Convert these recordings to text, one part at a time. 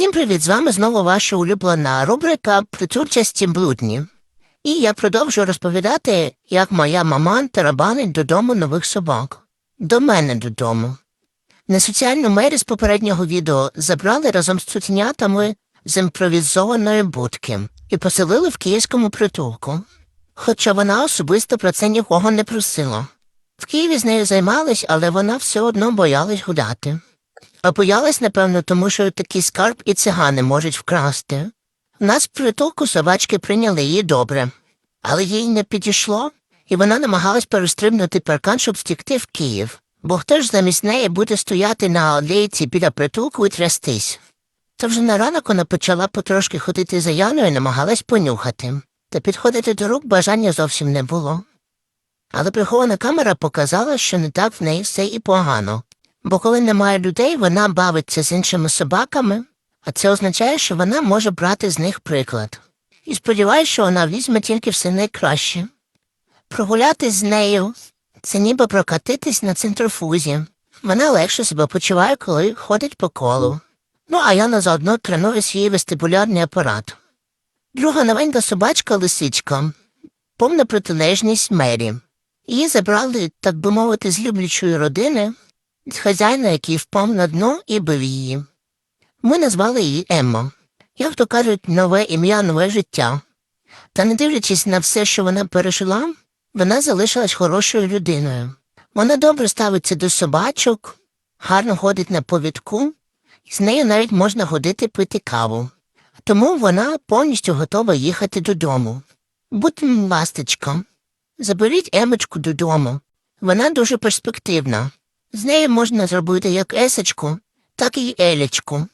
Всім привіт! З вами знову ваша улюблена рубрика Притурчасті блудні. І я продовжую розповідати, як моя мама тарабанить додому нових собак. До мене додому. На соціальну мері з попереднього відео забрали разом з цуценятами з імпровізованої будки і поселили в київському притулку. Хоча вона особисто про це нікого не просила. В Києві з нею займались, але вона все одно боялась гуляти. А боялась, напевно, тому що такий скарб і цигани можуть вкрасти. Нас притулку собачки прийняли її добре, але їй не підійшло, і вона намагалась перестрибнути паркан, щоб втікти в Київ. Бо хто ж замість неї буде стояти на алейці біля притулку і трястись? Та вже на ранок вона почала потрошки ходити за Яною і намагалась понюхати. Та підходити до рук бажання зовсім не було. Але прихована камера показала, що не так в неї все і погано. Бо коли немає людей, вона бавиться з іншими собаками, а це означає, що вона може брати з них приклад. І сподіваюся, що вона візьме тільки все найкраще. Прогулятись з нею це ніби прокатитись на центрофузі. Вона легше себе почуває, коли ходить по колу. Ну, а я заодно треную свій вестибулярний апарат. Друга новенька собачка лисичка, повна протилежність мері. Її забрали, так би мовити, з люблячої родини, хазяїна, який впав на дно і бив її. Ми назвали її Емма. Як то кажуть, нове ім'я, нове життя. Та не дивлячись на все, що вона пережила, вона залишилась хорошою людиною. Вона добре ставиться до собачок, гарно ходить на повідку, з нею навіть можна ходити пити каву. Тому вона повністю готова їхати додому. Будь ласточка, заберіть Емочку додому. Вона дуже перспективна. З нею можна зробити як есочку, так і елечку.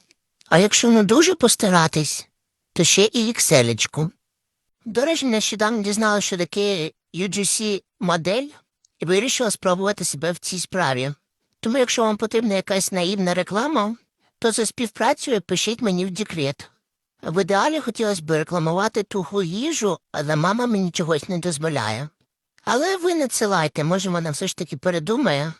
А якщо не дуже постаратись, то ще і ікселечку. До речі, нещодавно дізналася, що таке UGC модель і вирішила спробувати себе в цій справі. Тому, якщо вам потрібна якась наївна реклама, то за співпрацею пишіть мені в декрет. В ідеалі хотілося б рекламувати туху їжу, але мама мені чогось не дозволяє. Але ви надсилайте, може вона все ж таки передумає.